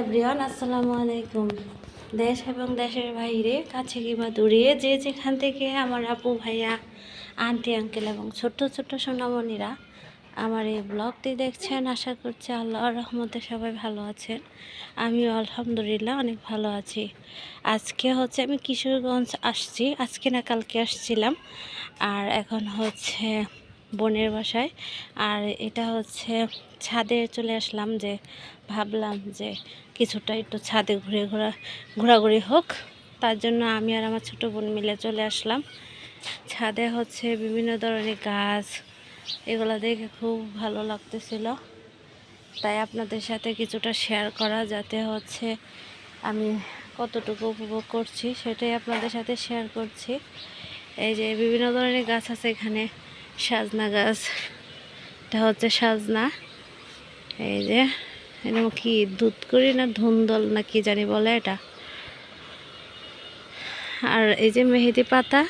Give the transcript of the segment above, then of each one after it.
Everyone আসসালামু আলাইকুম। দেশ এবং দেশের বাইরে, কাছে কিংবা দূরে, যে যেখান থেকে আমার আপু, ভাইয়া, আন্টি, আঙ্কেল এবং ছোট্ট ছোট্ট সোনামণিরা আমার এই ব্লগটি দেখছেন, আশা করছি আল্লাহর রহমতে সবাই ভালো আছেন। আমি আলহামদুলিল্লাহ অনেক ভালো আছি। আজকে হচ্ছে আমি কিশোরগঞ্জ আসছি, আজকে না কালকে আসছিলাম। আর এখন হচ্ছে বোনের বাসায়। আর এটা হচ্ছে ছাদে চলে আসলাম যে, ভাবলাম যে কিছুটা একটু ছাদে ঘুরে ঘোরা, ঘোরাঘুরি হোক। তার জন্য আমি আর আমার ছোটো বোন মিলে চলে আসলাম। ছাদে হচ্ছে বিভিন্ন ধরনের গাছ, এগুলো দেখে খুব ভালো লাগতেছিল। তাই আপনাদের সাথে কিছুটা শেয়ার করা, যাতে হচ্ছে আমি কতটুকু উপভোগ করছি, সেটাই আপনাদের সাথে শেয়ার করছি। এই যে বিভিন্ন ধরনের গাছ আছে এখানে, সাজনা গাছ। এটা হচ্ছে সাজনা। এই যে এটা কি দুধ করি না ধুন্দল না কি জানি বলে এটা? আর এই যে মেহেদি পাতা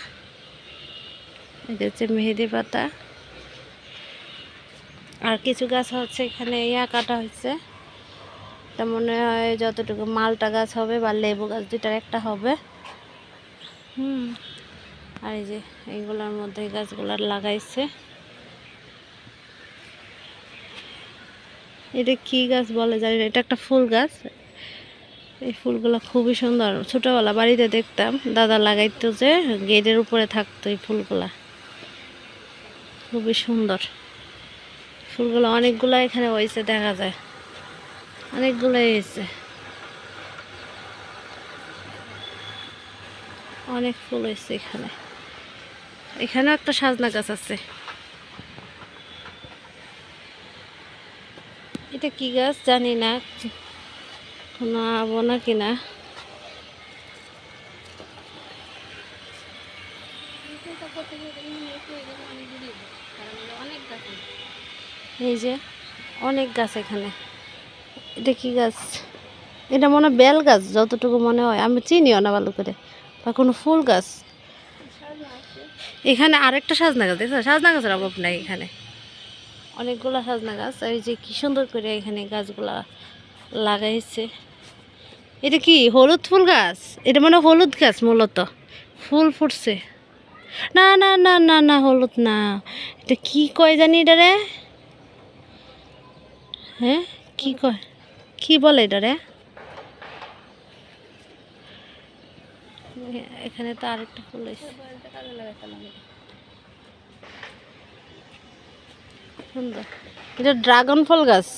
এটা হচ্ছে মেহেদি পাতা। আর কিছু গাছ হচ্ছে এখানে ইয়া কাটা হয়েছে। এটা মনে হয় যতটুকু মালটা গাছ হবে বা লেবু গাছ দুটার একটা হবে। হুম, আর এই যে এইগুলোর মধ্যে গাছগুলো লাগাইছে। এটা কি গাছ বলে জানি না, এটা একটা ফুল গাছ। এই ফুলগুলো খুবই সুন্দর। ছোটোবেলা বাড়িতে দেখতাম, দাদা লাগাইতো যে গেটের উপরে থাকতো এই ফুলগুলা। খুবই সুন্দর। ফুলগুলো অনেকগুলো এখানে হয়েছে, দেখা যায়। অনেকগুলোই হয়েছে। অনেক ফুল হয়েছে এখানে। এখানেও একটা সাজনা গাছ আছে। এটা কি গাছ জানি না। কোনো আবো না। কিনা এই যে, অনেক গাছ এখানে। এটা কি গাছ? এটা মনে বেল গাছ, যতটুকু মনে হয়। আমি চিনিও না ভালো করে। বা কোনো ফুল গাছ। এখানে আরেকটা সাজনা গাছ, দেখছ? সাজনা গাছের অভাব নাই এখানে। অনেকগুলো সাজনা গাছ, আর এই যে কি সুন্দর করে এখানে গাছগুলা লাগাইছে। এটা কি হলুদ ফুল গাছ? এটা মানে হলুদ গাছ মূলত। ফুল ফুটছে। না না না না না, হলুদ না। এটা কি কয় জানি এটা রে? হ্যাঁ কি কয়? কি বলে এটা রে? এখানে তো আরেকটা ফুল হয়েছে সুন্দর এটা ড্রাগন ফল গাছ।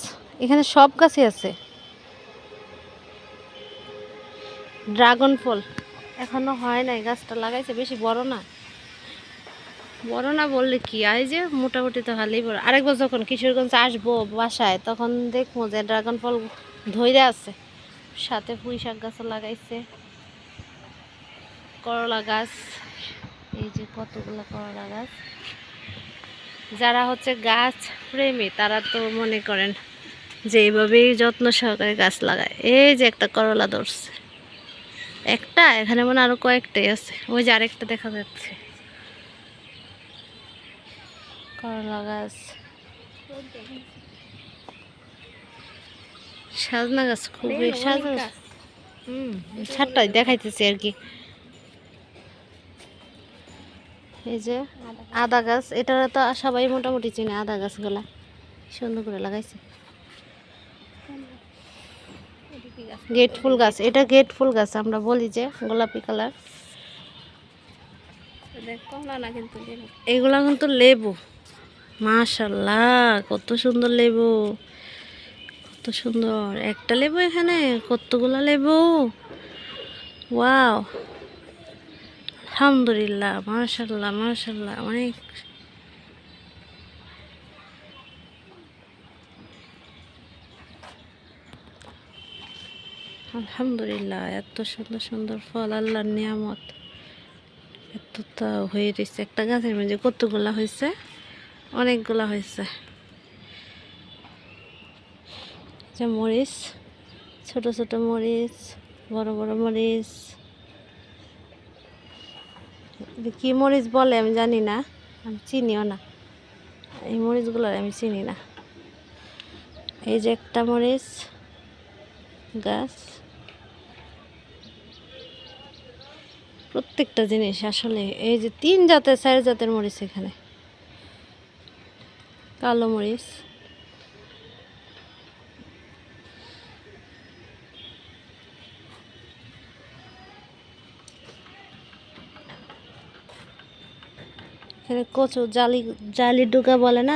এখানে সব গাছই আছে। ড্রাগন ফল। এখনও হয় নাই, গাছটা লাগাইছে, বেশি বড় না। বড় না বললে কি? এই যে মোটামুটি তো ভালোই বড়। আরেকবার যখন কিশোরগঞ্জ আসব বাসায়, তখন দেখব যে ড্রাগন ফল ধৈরে আছে। সাথে পুঁই শাক গাছও লাগাইছে। করলা গাছ। এই যে কতগুলো করলা গাছ। যারা হচ্ছে গাছ প্রেমী তারা তো মনে করেন যে এইভাবেই যত্ন সহকারে গাছ লাগায়। এই যে একটা করলা ধরছে। একটা? এখানে মনে হয় আরও কয়েকটাই আছে। ওই যে আরেকটা দেখা যাচ্ছে। করলা গাছ। সাজনা গাছ খুবই সাজনা গাছ। হুম ছাড়টাই দেখাইতেছি আর কি। এই যে আদা গাছ এটা তো সবাই মোটামুটি চিনে আদা গাছগুলা। সুন্দর করে লাগাইছে। গেট ফুল গাছ, এটা গেট ফুল গাছ, আমরা বলি যে গোলাপি কালার। এগুলা কিন্তু লেবু। মাশাল্লাহ, কত সুন্দর লেবু। কত সুন্দর। একটা লেবু এখানে, কতগুলা লেবু? ওয়াও। আলহামদুলিল্লাহ মাশাল্লাহ মাশাল্লাহ অনেক আলহামদুলিল্লাহ, এত সুন্দর সুন্দর ফল, আল্লাহর নিয়ামত। এত তো হয়ে রয়েছে একটা গাছের মধ্যে কতগুলা হয়েছে অনেকগুলা হয়েছে মরিচ, ছোট ছোট মরিচ, বড় বড় মরিচ। কি মরিচ বলে আমি জানি না, আমি চিনিও না। এই মরিচগুলো আমি চিনি না। এই যে একটা মরিচ, গাছ। প্রত্যেকটা জিনিস আসলে এই যে তিন জাতের, চার জাতের মরিচ এখানে। কালো মরিচ। এখানে কচু জালি জালি ডুকা বলে না?